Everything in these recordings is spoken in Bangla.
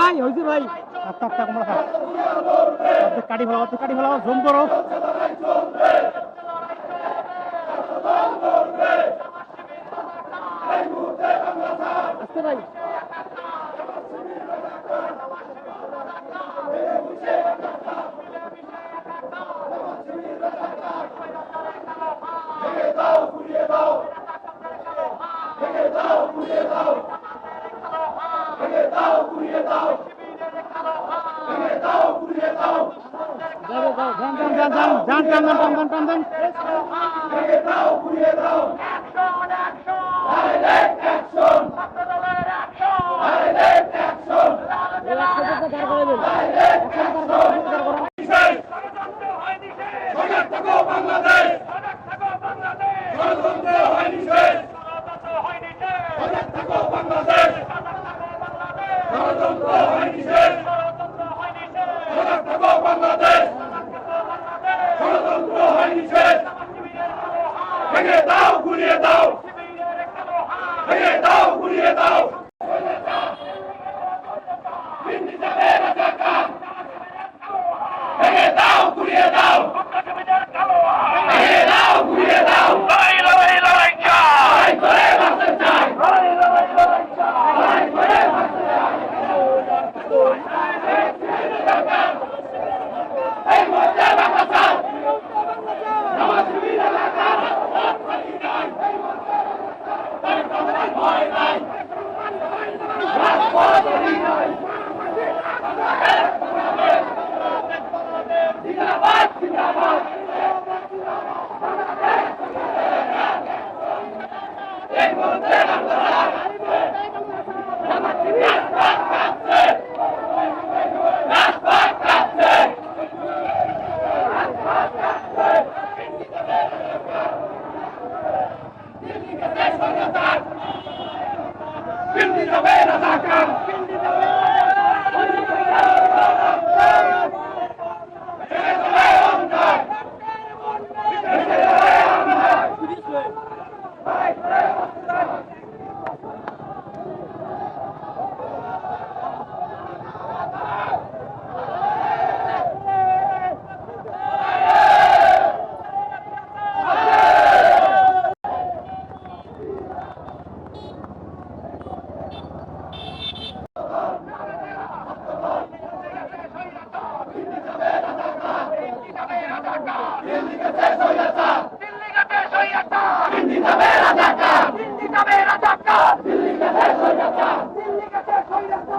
ভাই হয়েছে ভাই। আস্তে আস্তে তোমরা অর্ধেক কাটি ফেলাও অর্ধেক কাটি ফেলাও জুম করো। আস্তে ভাই। টান টান টান টান দাও দিল্লি গেছে সৈরাচার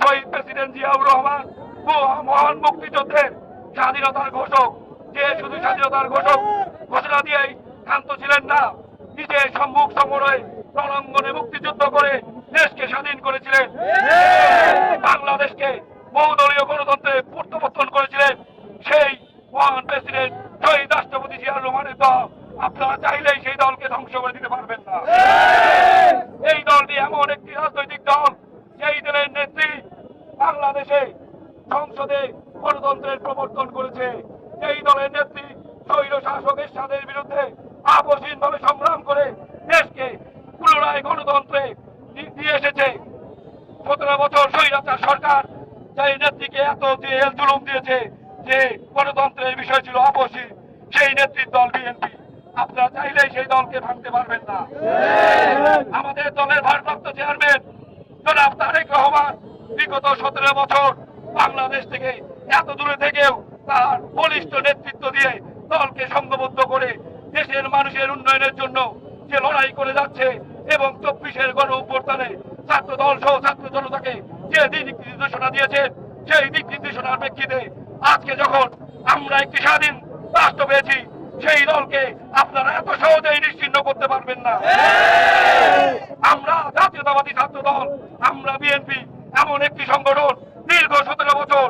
শহীদ প্রেসিডেন্ট জিয়াউর রহমান মহান মুক্তিযুদ্ধের স্বাধীনতার ঘোষক। যে শুধু স্বাধীনতার ঘোষক ঘোষণা দিয়েই ক্ষান্ত ছিলেন না নিজের সম্মুখ সমরে রণাঙ্গনে মুক্তিযুদ্ধ করে দেশকে স্বাধীন করেছিলেন। বাংলাদেশকে বহুদলীয় গণতন্ত্রে প্রত্যাবর্তন করেছিলেন সেই মহান প্রেসিডেন্ট, শহীদ রাষ্ট্রপতি জিয়াউর রহমানের দল। আপনারা চাইলেই সেই দলকে ধ্বংস করে দিতে পারবেন না এই দলটি এমন একটি রাজনৈতিক দল যেই দলের নেত্রী বাংলাদেশে সংসদে গণতন্ত্রের প্রবর্তন করেছে। এই দলের নেত্রী স্বৈর শাসক এরশাদের বিরুদ্ধে আপসহীনভাবে সংগ্রাম করে দেশকে পুনরায় গণতন্ত্রে দিয়ে এসেছে। সতেরো বছর স্বৈরাচার সরকার সেই নেত্রীকে এত জেল জুলুম দিয়েছে যে গণতন্ত্রের বিষয় ছিল আপসী সেই নেত্রীর দল বিএনপি। আপনারা চাইলেই সেই দলকে ভাঙতে পারবেন না। আমাদের দলের ভারপ্রাপ্ত বিগত সতেরো বছর বাংলাদেশ থেকে এত দূরে থেকেও তার বলিষ্ঠ নেতৃত্ব দিয়ে দলকে সংঘবদ্ধ করে দেশের মানুষের উন্নয়নের জন্য যে লড়াই করে যাচ্ছে এবং চব্বিশের গণ অভ্যর্থনে ছাত্র দল সহ ছাত্র জনতাকে যে দিক নির্দেশনা দিয়েছে সেই দিক নির্দেশনার প্রেক্ষিতে আজকে যখন আমরা একটি স্বাধীন রাষ্ট্র পেয়েছি সেই দলকে আপনারা এত সহজেই নিশ্চিন্ন করতে পারবেন না। আমরা জাতীয়তাবাদী ছাত্র দল আমরা বিএনপি এমন একটি সংগঠন দীর্ঘ সতেরো বছর